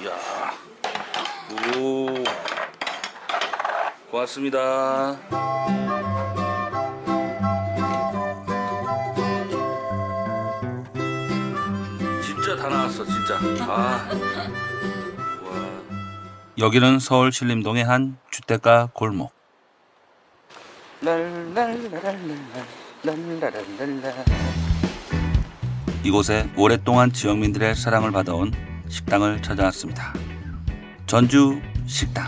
이야. 오. 고맙습니다. 진짜 다 나왔어, 진짜. 아. 여기는 서울 신림동의 한 주택가 골목. 이곳에 오랫동안 지역민들의 사랑을 받아온 식당을 찾아왔습니다. 전주 식당.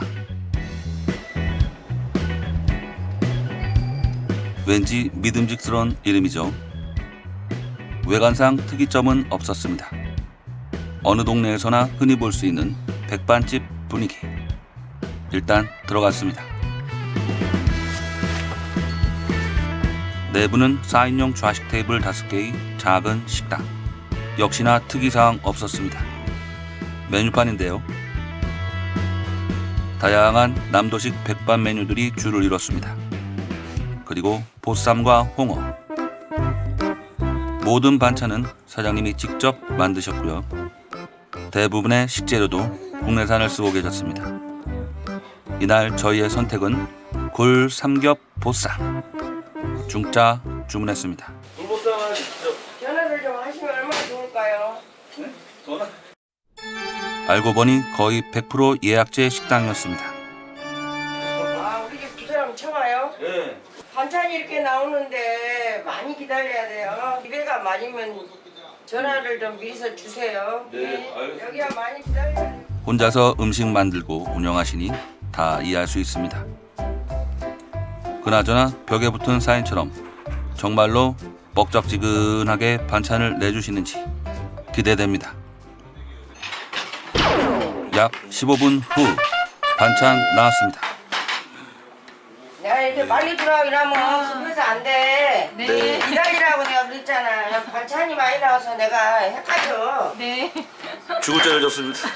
왠지 믿음직스러운 이름이죠. 외관상 특이점은 없었습니다. 어느 동네에서나 흔히 볼 수 있는 백반집 분위기. 일단 들어갔습니다. 내부는 4인용 좌식 테이블 5개의 작은 식당. 역시나 특이사항 없었습니다. 메뉴판인데요. 다양한 남도식 백반 메뉴들이 줄을 이뤘습니다. 그리고 보쌈과 홍어. 모든 반찬은 사장님이 직접 만드셨고요. 대부분의 식재료도 국내산을 쓰고 계셨습니다. 이날 저희의 선택은 굴 삼겹 보쌈. 중짜 주문했습니다. 불보쌈 하나 주시죠. 전화를 좀 하시면 얼마나 좋을까요? 전화. 알고 보니 거의 100% 예약제 식당이었습니다. 아, 우리 집두 사람 처와요. 예. 반찬이 이렇게 나오는데 많이 기다려야 돼요. 기대가 많으면 전화를 좀 미리서 주세요. 네, 알겠습니다. 여기가 많이 기다려야 돼요. 혼자서 음식 만들고 운영하시니 다 이해할 수 있습니다. 그나저나 벽에 붙은 사인처럼 정말로 먹적지근하게 반찬을 내주시는지 기대됩니다. 약 15분 후 반찬 나왔습니다. 내가 이렇게 빨리 들어가긴 하면 급해서 안 돼. 네. 기다리라고 내가 그랬잖아. 반찬이 많이 나와서 내가 헷갈려. 네. 죽을 죄를 졌습니다.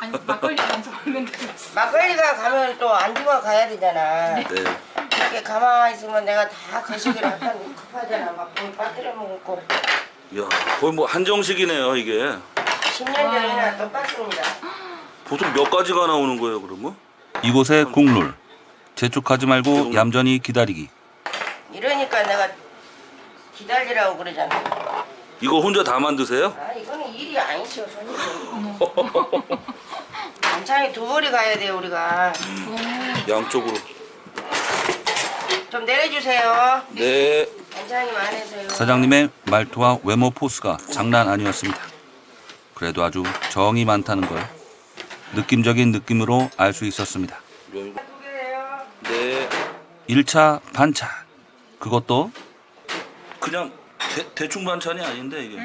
아니 막걸리 안 좋아하는데. 막걸리가 가면 또 안주가 가야 되잖아. 네. 이렇게 가만히 있으면 내가 다 거시기를 약간 급하잖아. 막물 빠뜨려 먹고. 이야, 거의 뭐 한정식이네요, 이게. 10년 전이나 똑같습니다. 보통 몇 가지가 나오는 거예요, 그러면? 이곳의 국룰 재촉하지 말고 얌전히 기다리기. 이러니까 내가 기다리라고 그러잖아. 이거 혼자 다 만드세요? 아 이거는 일이 아니죠 손님. 반찬이 두 벌이 가야 돼요 우리가. 양쪽으로. 좀 내려주세요. 네. 반찬이 많아서요. 사장님의 말투와 외모 포스가 장난 아니었습니다. 그래도 아주 정이 많다는 걸 느낌적인 느낌으로 알 수 있었습니다. 네. 1차 반찬. 그것도 그냥 대, 대충 반찬이 아닌데, 이게.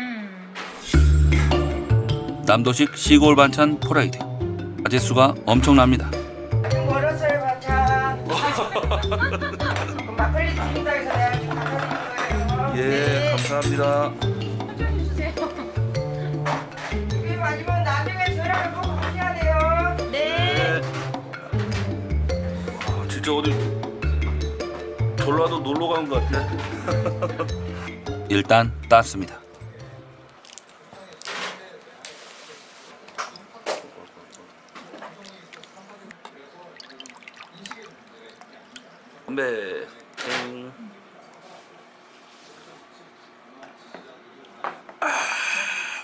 남도식 시골 반찬 포레이드. 아재수가 엄청납니다. 멀었어요 반찬. 막걸리 해서 내가 좀 거예요. 예, 감사합니다. 진짜 어디 전라도 놀러 간 것 같아. 일단 땄습니다. 건배. 땡.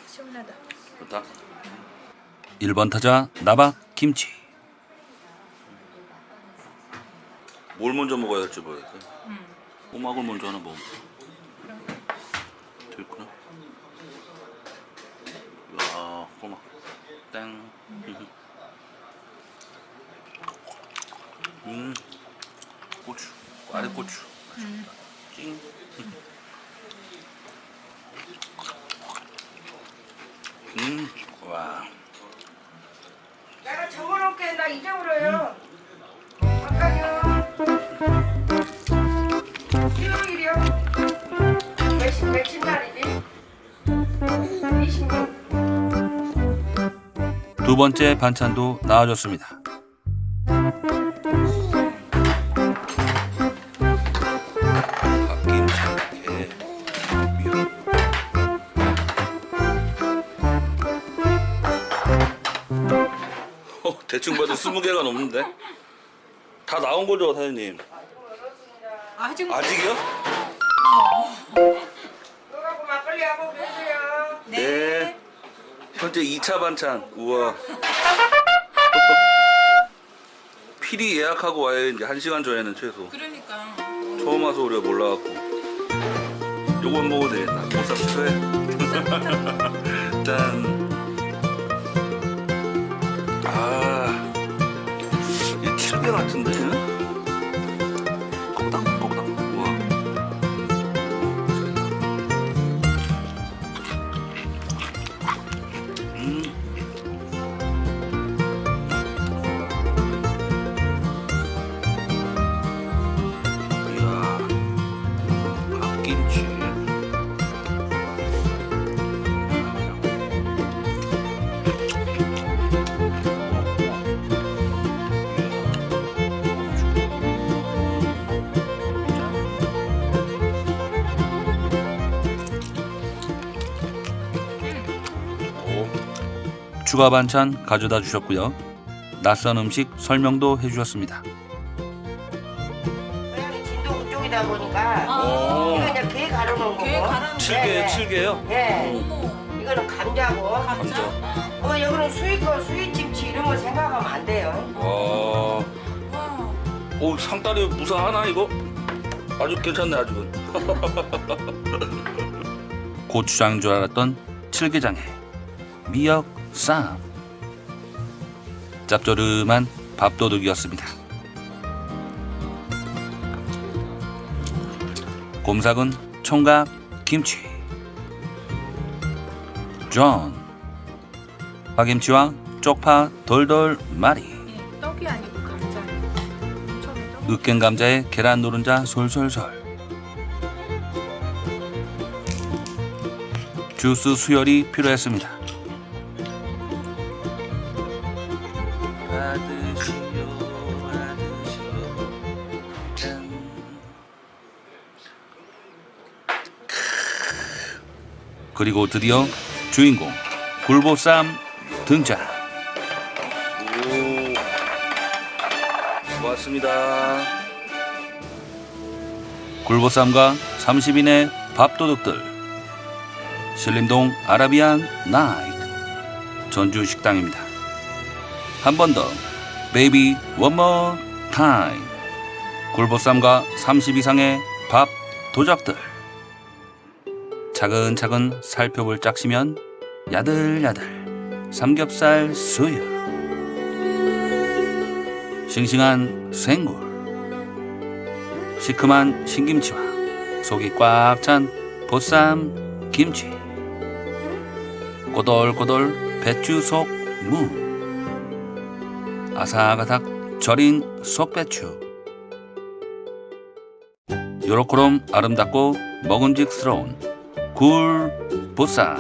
시원하다. 좋다. 1번 타자 나박 김치. 먹어야 할지 모르겠어. 꼬막을 먼저 하나 먹어. 됐구나. 야, 꼬막. 땡. 음. 고추. 아래 고추. 두 번째 반찬도 나와줬습니다. 게, 미역. 대충 봐도 20개가 넘는데. 다 나온 거죠, 사장님? 아직 아직이요? 현재 2차 반찬. 우와. 필히 예약하고 와야 이제 1시간 전에는 최소. 그러니까 처음 와서 우리가 몰라갖고. 요건 먹어도 되겠다. 보쌈 초에. 짠. 아. 이 칠배 같은데? 꼬당, 추가 반찬 가져다 주셨고요. 낯선 음식 설명도 해주셨습니다. 고양이 진도 그쪽이다 보니까 오. 이거 이제 게 가려놓은 거고. 게 갈아 놓은 칠개, 칠개요? 예. 이거는 감자고. 감자 어 여기는 수익거 수익김치 이런 거 생각하면 안 돼요. 와, 와 오 상다리 무사하나 이거? 아주 괜찮네 아직은. 고추장인 줄 알았던 칠게장에 미역 쌈 짭조름한 밥도둑이었습니다. 곰삭은 총각 김치. 존. 파김치와 쪽파 돌돌 말이. 예, 떡이 아니고 으깬 감자에 계란 노른자 솔솔솔. 주스 수혈이 필요했습니다. 그리고 드디어 주인공 굴보쌈 등장. 오, 고맙습니다. 굴보쌈과 30인의 밥도둑들. 신림동 아라비안 나이트. 전주 식당입니다. 한 번 더. 베이비 원머 타임. 굴보쌈과 30 이상의 밥 도적들. 차근차근 살펴볼 짝시면 야들야들 삼겹살 수육. 싱싱한 생굴. 시큼한 신김치와 속이 꽉 찬 보쌈 김치 꼬돌꼬돌 배추 속무 아삭아삭 절인 속배추 요렇게럼 아름답고 먹음직스러운 굴 보쌈.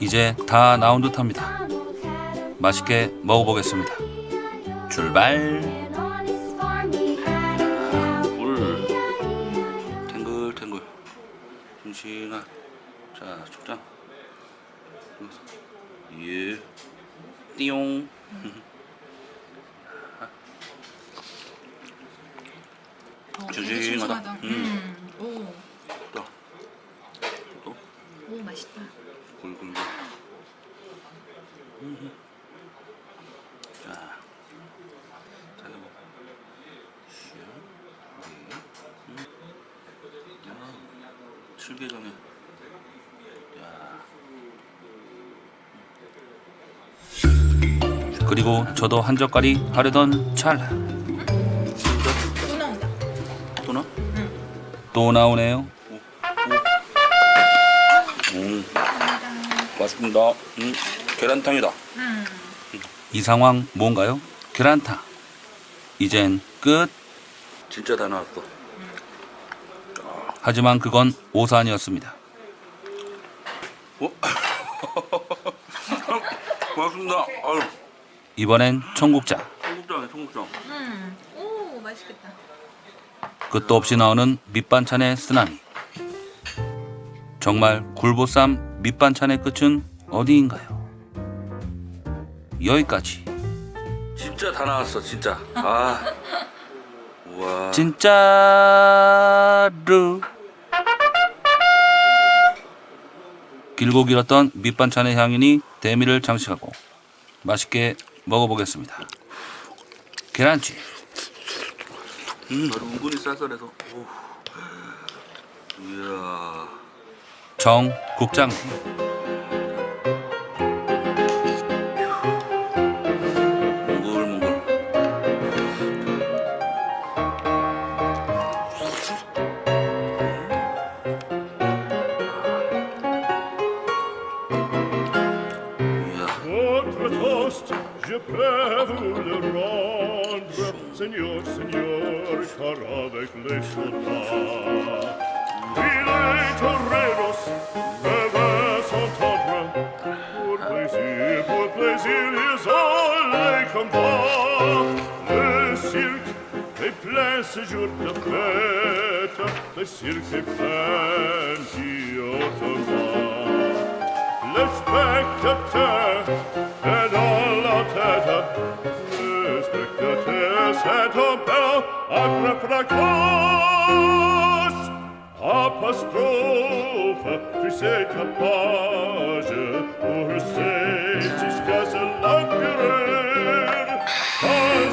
이제 다 나온 듯합니다. 맛있게 먹어보겠습니다. 출발 야, 칠개전에 야 그리고 저도 한 젓갈이 하려던 찰나 또 나온다 또 나? 또 나오네요. 음 맛있습니다 음 계란탕이다 음. 이 상황 뭔가요? 계란탕. 이젠 끝. 진짜 다 나왔어 하지만 그건 오산이었습니다. 어? 고맙습니다 아유 이번엔 청국장. 청국장이야 청국장 음. 오 맛있겠다 끝도 없이 나오는 밑반찬의 쓰나미. 정말 굴보쌈 밑반찬의 끝은 어디인가요? 여기까지. 진짜 다 나왔어 진짜. 아. 우와. 진짜로 길고 길었던 밑반찬의 향연이 대미를 장식하고 맛있게 먹어보겠습니다. 계란찜 음, 은근히 쌀쌀해서. 오. 이야. 정 국장 je peux vous le rendre, Seigneur, Seigneur, car avec les soldats, il est toreros, peuvent s'entendre, pour plaisir, pour plaisir, ils ont les combats. Le cirque est plein ce jour de fête, le cirque est plein d'automate. Le spectateur seto però agra fracas. Apostrophe tu sei capage or sei tis casa l'opérer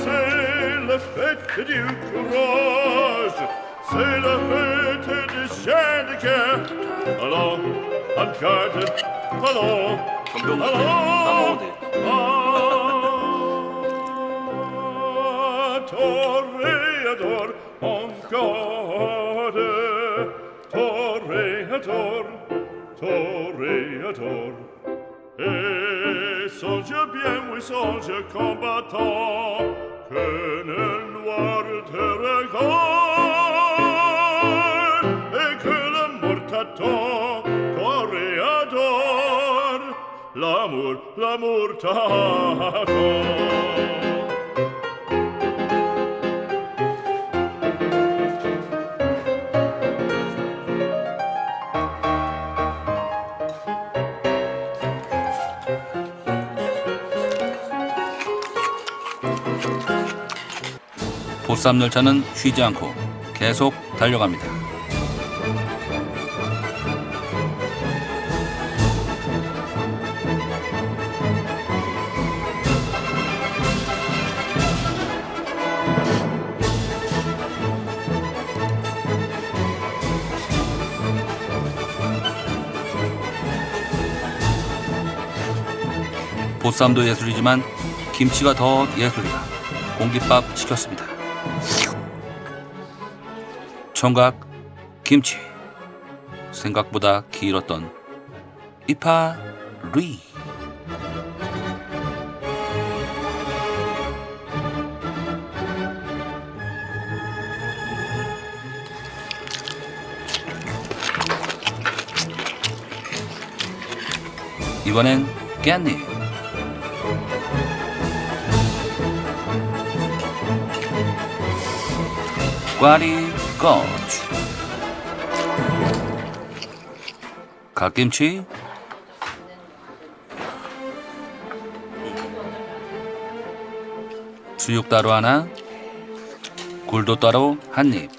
c'est la fête du courage c'est la fête du chien de cœur allons, encarte, allons, allons, allons, toreador, on gode, toreador, toreador. Et songe bien, oui, songe combattant, que nel noir te regarde, et que la mort t'attend, toreador, l'amour, l'amour t'attend. 보쌈 열차는 쉬지 않고 계속 달려갑니다. 보쌈도 예술이지만 김치가 더 예술이다. 공깃밥 시켰습니다. 청각 김치 생각보다 길었던 이파리 이번엔 깻잎. 꽈리 고추 갓김치? 수육 따로 하나? 굴도 따로 한 입.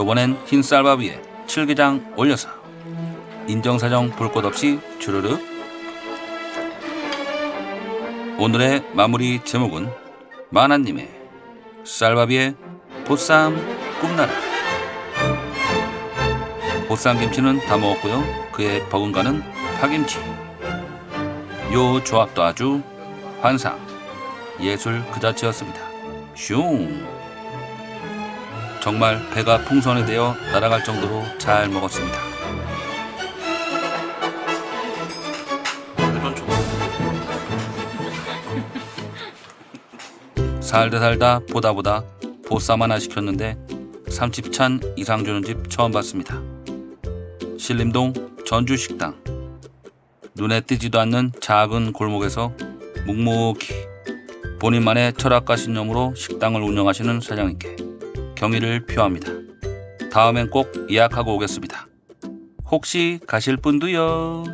이번엔 흰 쌀밥 위에 칠기장 올려서 인정사정 볼 것 없이 주르륵 오늘의 마무리 제목은 마나님의 쌀밥 위에 보쌈 꿈나라 보쌈김치는 다 먹었고요. 그의 버금가는 파김치. 요 조합도 아주 환상. 예술 그 자체였습니다. 슝. 정말 배가 풍선이 되어 날아갈 정도로 잘 먹었습니다. 살다 살다 보다 보다 보쌈 하나 시켰는데 삼집찬 이상 주는 집 처음 봤습니다. 신림동 전주식당 눈에 띄지도 않는 작은 골목에서 묵묵히 본인만의 철학과 신념으로 식당을 운영하시는 사장님께 경의를 표합니다. 다음엔 꼭 예약하고 오겠습니다. 혹시 가실 분도요.